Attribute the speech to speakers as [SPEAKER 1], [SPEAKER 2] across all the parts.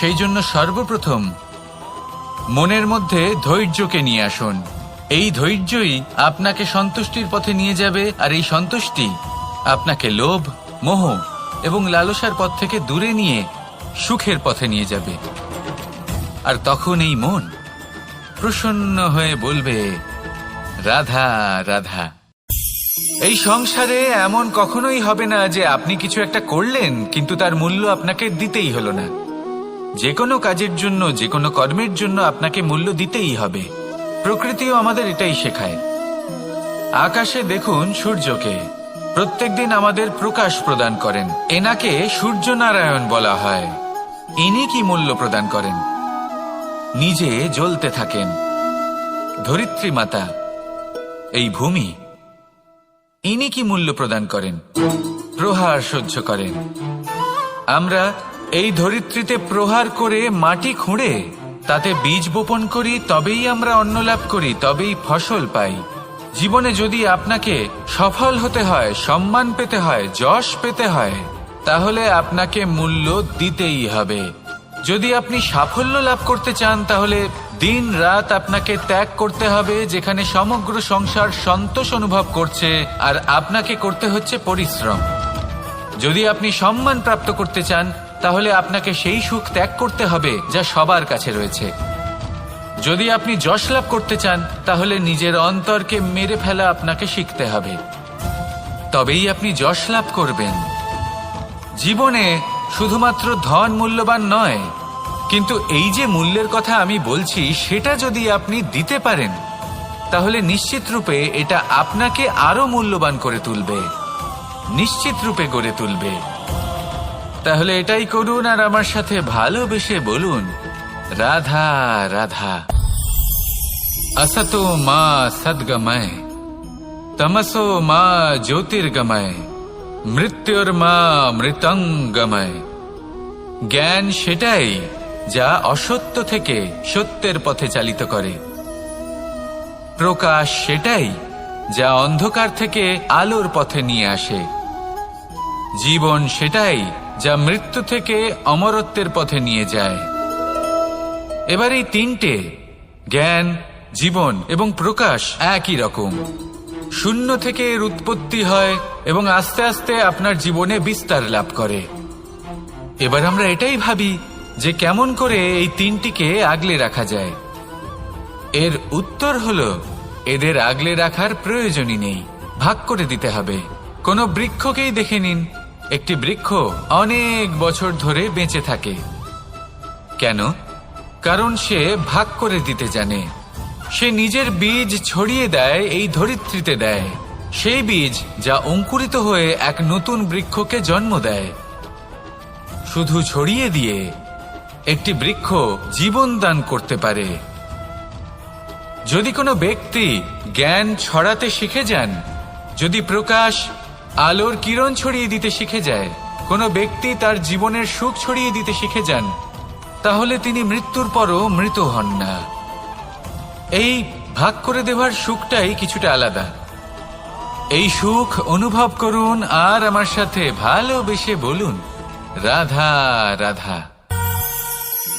[SPEAKER 1] সেই জন্য সর্বপ্রথম মনের মধ্যে ধৈর্যকে নিয়ে আসুন। এই ধৈর্যই আপনাকে সন্তুষ্টির পথে নিয়ে যাবে, আর এই সন্তুষ্টি আপনাকে লোভ, মোহ এবং লালসার পথ থেকে দূরে নিয়ে সুখের পথে নিয়ে যাবে। আর তখন এই মন প্রসন্ন হয়ে বলবে, রাধা রাধা। এই সংসারে এমন কখনোই হবে না যে আপনি কিছু একটা করলেন, কিন্তু তার মূল্য আপনাকে দিতেই হলো না। যে কোনো কাজের জন্য যে কোনো কর্মের জন্য আপনাকে মূল্য দিতেই হবে। প্রকৃতিও আমাদের এটাই শেখায়। আকাশে দেখুন সূর্যকে। প্রত্যেকদিন আমাদের প্রকাশ প্রদান করেন। এনাকে সূর্য নারায়ণ বলা হয়। ইনি কি মূল্য প্রদান করেন? নিজে জ্বলতে থাকেন। ধরিত্রী মাতা, এই ভূমি, ইনি কি মূল্য প্রদান করেন? প্রহার সহ্য করেন। আমরা এই ধরিত্রীতে প্রহার করে মাটি খুঁড়ে, তাতে বীজ বপন করি, তবেই আমরা অন্ন লাভ করি, তবেই ফসল পাই। জীবনে যদি আপনাকে সফল হতে হয়, সম্মান পেতে হয়, যশ পেতে হয়, তাহলে আপনাকে মূল্য দিতেই হবে। যদি আপনি সাফল্য লাভ করতে চান, তাহলে দিন রাত আপনাকে ত্যাগ করতে হবে, যেখানে সমগ্র সংসার সন্তোষ অনুভব করছে, আর আপনাকে করতে হচ্ছে পরিশ্রম। যদি আপনি সম্মান প্রাপ্ত করতে চান তাহলে আপনাকে সেই সুখ ত্যাগ করতে হবে যা সবার কাছে রয়েছে। যদি আপনি যশ লাভ করতে চান, তাহলে নিজের অন্তরকে মেরে ফেলা আপনাকে শিখতে হবে। তবেই আপনি যশ লাভ করবেন। জীবনে শুধুমাত্র ধন মূল্যবান নয়, কিন্তু এই যে মূল্যের কথা আমি বলছি, সেটা যদি আপনি দিতে পারেন, তাহলে নিশ্চিত রূপে এটা আপনাকে আরও মূল্যবান করে তুলবে। নিশ্চিত রূপে গড়ে তুলবে। তাহলে এটাই করুন আর আমার সাথে ভালোবেসে বলুন রাধা রাধা असतो মা সদ্গময় তমসো মা জ্যোতির্গময় মৃত্যুর মা মৃতঙ্গময় জ্ঞান সেটাই যা অসত্য থেকে সত্যের পথে চালিত করে প্রকাশ সেটাই যা অন্ধকার থেকে আলোর পথে নিয়ে আসে জীবন সেটাই যা মৃত্যু থেকে অমরত্বের পথে নিয়ে যায়। এবার এই তিনটে, জ্ঞান, জীবন এবং প্রকাশ একই রকম। শূন্য থেকে এর উৎপত্তি হয় এবং আস্তে আস্তে আপনার জীবনে বিস্তার লাভ করে। এবার আমরা এটাই ভাবি যে কেমন করে এই তিনটিকে আগলে রাখা যায়। এর উত্তর হল, এদের আগলে রাখার প্রয়োজনই নেই। ভাগ করে দিতে হবে। কোনো বৃক্ষকেই দেখে নিন। একটি বৃক্ষ অনেক বছর ধরে বেঁচে থাকে। কেন? কারণ সে ভাগ করে দিতে জানে। সে নিজের বীজ ছড়িয়ে দেয়, এই ধরিত্রীতে দেয়। সেই বীজ যা অঙ্কুরিত হয়ে এক নতুন বৃক্ষকে জন্ম দেয়। শুধু ছড়িয়ে দিয়ে একটি বৃক্ষ জীবন দান করতে পারে। যদি কোনো ব্যক্তি জ্ঞান ছড়াতে শিখে যান, যদি প্রকাশ আলোর কিরণ ছড়িয়ে দিতে শিখে যায়। কোনো ব্যক্তি তার জীবনের সুখ ছড়িয়ে দিতে শিখে যান, তাহলে তিনি মৃত্যুর পরও মৃত হন না। এই ভাগ করে দেওয়ার সুখটাই কিছুটা আলাদা। এই সুখ অনুভব করুন আর আমার সাথে ভালোবেসে বলুন, রাধা রাধা।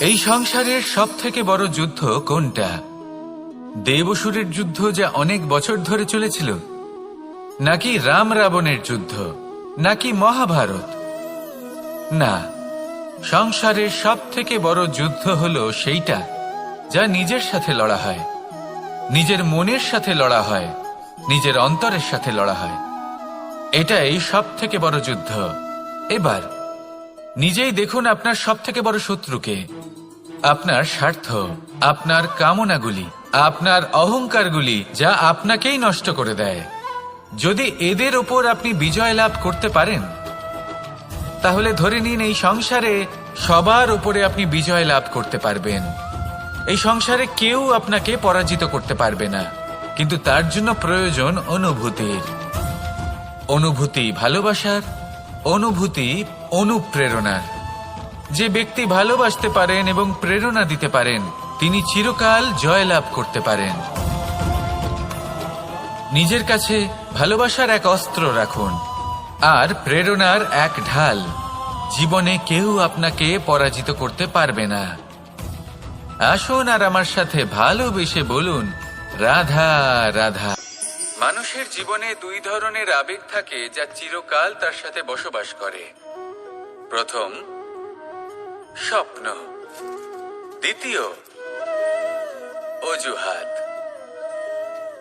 [SPEAKER 1] এই সংসারের সব থেকে বড় যুদ্ধ কোনটা? দেবসুরের যুদ্ধ যা অনেক বছর ধরে চলেছিল নাকি রাম রাবণের যুদ্ধ, নাকি মহাভারত? না, সংসারের সব থেকে বড় যুদ্ধ হলো সেইটা, যা নিজের সাথে লড়া হয়। নিজের মনের সাথে লড়া হয়, নিজের অন্তরের সাথে লড়া হয়। এটাই সব থেকে বড় যুদ্ধ। এবার, নিজেই দেখুন আপনার সব থেকে বড় শত্রুকে। আপনার স্বার্থ, আপনার কামনাগুলি, আপনার অহংকারগুলি, যা আপনাকেই নষ্ট করে দেয়। যদি এদের ওপর আপনি বিজয় লাভ করতে পারেন, তাহলে ধরে নিন এই সংসারে সবার উপরে আপনি বিজয় লাভ করতে পারবেন। এই সংসারে কেউ আপনাকে পরাজিত করতে পারবে না, কিন্তু তার জন্য প্রয়োজন অনুভূতির। অনুভূতি ভালোবাসার, অনুভূতি অনুপ্রেরণার। যে ব্যক্তি ভালোবাসতে পারেন এবং প্রেরণা দিতে পারেন, তিনি চিরকাল জয়লাভ করতে পারেন। নিজের কাছে ভালোবাসার এক অস্ত্র রাখুন, আর প্রেরণার এক ঢাল। জীবনে কেউ আপনাকে পরাজিত করতে পারবে না। আসুন আর আমার সাথে ভালোবেসে বলুন, রাধা রাধা। মানুষের জীবনে দুই ধরনের আবেগ থাকে যা চিরকাল তার সাথে বসবাস করে। প্রথম, স্বপ্ন। দ্বিতীয়, অজুহাত।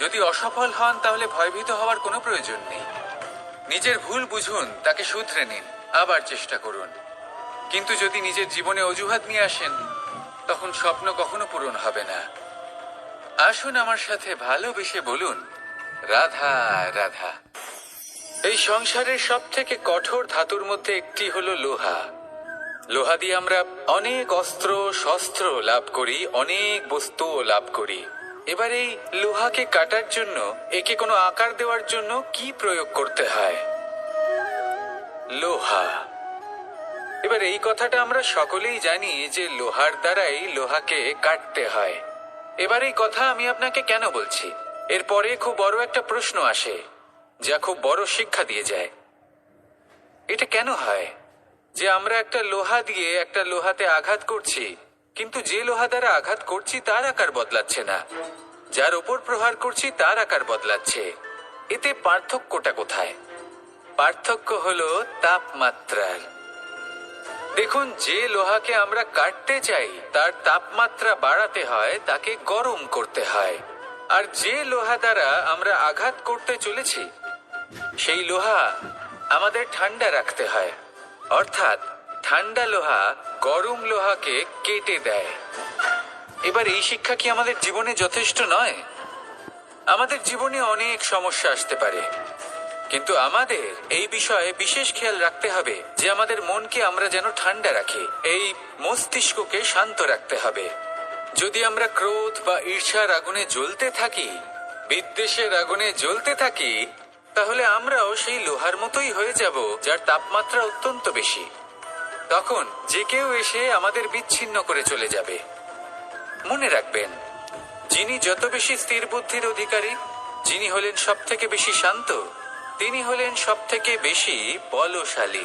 [SPEAKER 1] যদি অসফল হন, তাহলে ভয়ভীত হওয়ার কোনো প্রয়োজন নেই। নিজের ভুল বুঝুন, তাকে শুধরে নিন, আবার চেষ্টা করুন। কিন্তু যদি নিজের জীবনে অজুহাত নিয়ে আসেন, তখন স্বপ্ন কখনো পূরণ হবে না। আসুন আমার সাথে ভালোবেসে বলুন, রাধা রাধা। এই সংসারের সব থেকে কঠোর ধাতুর মধ্যে একটি হলো লোহা। লোহা দিয়ে আমরা অনেক অস্ত্র, শস্ত্র লাভ করি, অনেক বস্তুও লাভ করি। এবার এই লোহাকে কাটার জন্য, একে কোনো আকার দেওয়ার জন্য কি প্রয়োগ করতে হয়? লোহা। এবার এই কথাটা আমরা সকলেই জানি যে লোহার দ্বারাই লোহাকে কাটতে হয়। এবার এই কথা আমি আপনাকে কেন বলছি? এরপরে খুব বড় একটা প্রশ্ন আসে, যা খুব বড় শিক্ষা দিয়ে যায়। এটা কেন হয়? যে আমরা একটা লোহা দিয়ে একটা লোহাতে আঘাত করছি কিন্তু যে লোহা দ্বারা আঘাত করছি, তার আকার বদলাচ্ছে না। যার ওপর প্রহার করছি, তার আকার বদলাচ্ছে। এতে পার্থক্যটা কোথায়? পার্থক্য হলো তাপমাত্রার। দেখুন, যে লোহাকে আমরা কাটতে চাই, তার তাপমাত্রা বাড়াতে হয়, তাকে গরম করতে হয়। আর যে লোহা দ্বারা আমরা আঘাত করতে চলেছি, সেই লোহা আমাদের ঠান্ডা রাখতে হয়। অর্থাৎ ঠান্ডা লোহা, গরম লোহাকে কেটে দেয়। এবার এই শিক্ষা কি আমাদের জীবনে যথেষ্ট নয়? আমাদের জীবনে অনেক সমস্যা আসতে পারে। কিন্তু আমাদের এই বিষয়ে বিশেষ খেয়াল রাখতে হবে যে আমাদের মনকে আমরা যেন ঠান্ডা রাখি, এই মস্তিষ্ককে শান্ত রাখতে হবে। যদি আমরা ক্রোধ বা ঈর্ষার আগুনে জ্বলতে থাকি, বিদ্বেষের আগুনে জ্বলতে থাকি, তাহলে আমরাও সেই লোহার মতোই হয়ে যাব, যার তাপমাত্রা অত্যন্ত বেশি। তখন যে কেউ এসে আমাদের বিচ্ছিন্ন করে চলে যাবে। মনে রাখবেন, যিনি যত বেশি স্থির বুদ্ধির অধিকারী, যিনি হলেন সব থেকে বেশি শান্ত, তিনি হলেন সব থেকে বেশি বলশালী।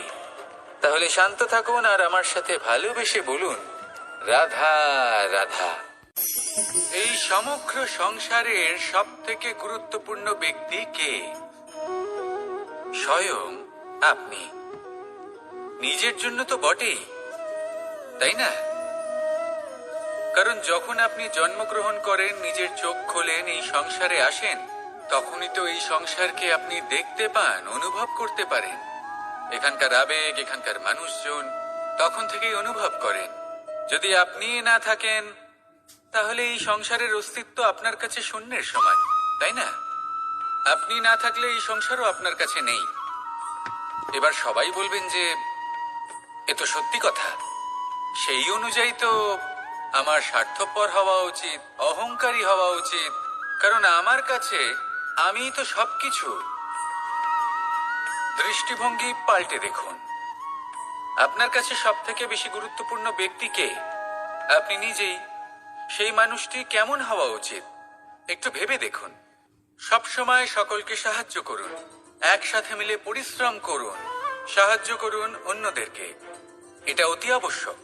[SPEAKER 1] তাহলে শান্ত থাকুন আর আমার সাথে ভালোবেসে বলুন, রাধা রাধা। এই সমগ্র সংসারের সব থেকে গুরুত্বপূর্ণ ব্যক্তি কে? স্বয়ং আপনি। নিজের জন্য তো বটেই তাই না? কারণ যখন আপনি জন্মগ্রহণ করেন, নিজের চোখ খোলেন, এই সংসারে আসেন, তখনই তো এই সংসারকে আপনি দেখতে পান, অনুভব করতে পারেন। এখানকার আবেগ, এখানকার মানুষজন তখন থেকেই অনুভব করেন। যদি আপনি না থাকেন, তাহলে এই সংসারের অস্তিত্ব আপনার কাছে শূন্যের সমান, তাই না? আপনি না থাকলে এই সংসারও আপনার কাছে নেই। এবার সবাই বলবেন যে এ তো সত্যি কথা। সেই অনুযায়ী তো আমার স্বার্থপর হওয়া উচিত, অহংকারী হওয়া উচিত, কারণ আমার কাছে আমি তো সবকিছু। দৃষ্টিভঙ্গি পাল্টে দেখুন। আপনার কাছে সব থেকে বেশি গুরুত্বপূর্ণ ব্যক্তি কে? আপনি নিজেই। সেই মানুষটি কেমন হওয়া উচিত? একটু ভেবে দেখুন। সব সময় সকলকে সাহায্য করুন। একসাথে মিলে পরিশ্রম করুন। সাহায্য করুন অন্যদেরকে। এটা অতি আবশ্যক।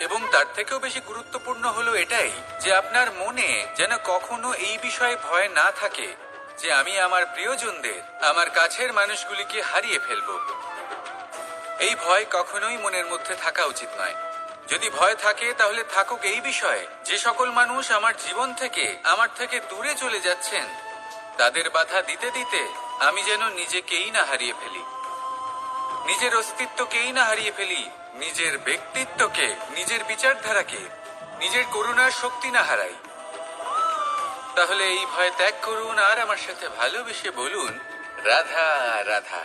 [SPEAKER 1] এবং তার থেকেও বেশি গুরুত্বপূর্ণ হলো এটাই যে আপনার মনে যেন কখনো এই বিষয়ে ভয় না থাকে যে আমি আমার প্রিয়জনদের, আমার কাছের মানুষগুলিকে হারিয়ে ফেলব। এই ভয় কখনোই মনের মধ্যে থাকা উচিত নয়। যদি ভয় থাকে, তাহলে থাকুক এই বিষয়ে যে সকল মানুষ আমার জীবন থেকে, আমার থেকে দূরে চলে যাচ্ছেন, তাদের বাধা দিতে দিতে আমি যেন নিজেকেই না হারিয়ে ফেলি। নিজের অস্তিত্বকেই না হারিয়ে ফেলি, নিজের ব্যক্তিত্বকে, নিজের বিচারধারাকে, নিজের করুণার শক্তি না হারাই। তাহলে এই ভয় ত্যাগ করুন আর আমার সাথে ভালোবেসে বলুন, রাধা রাধা।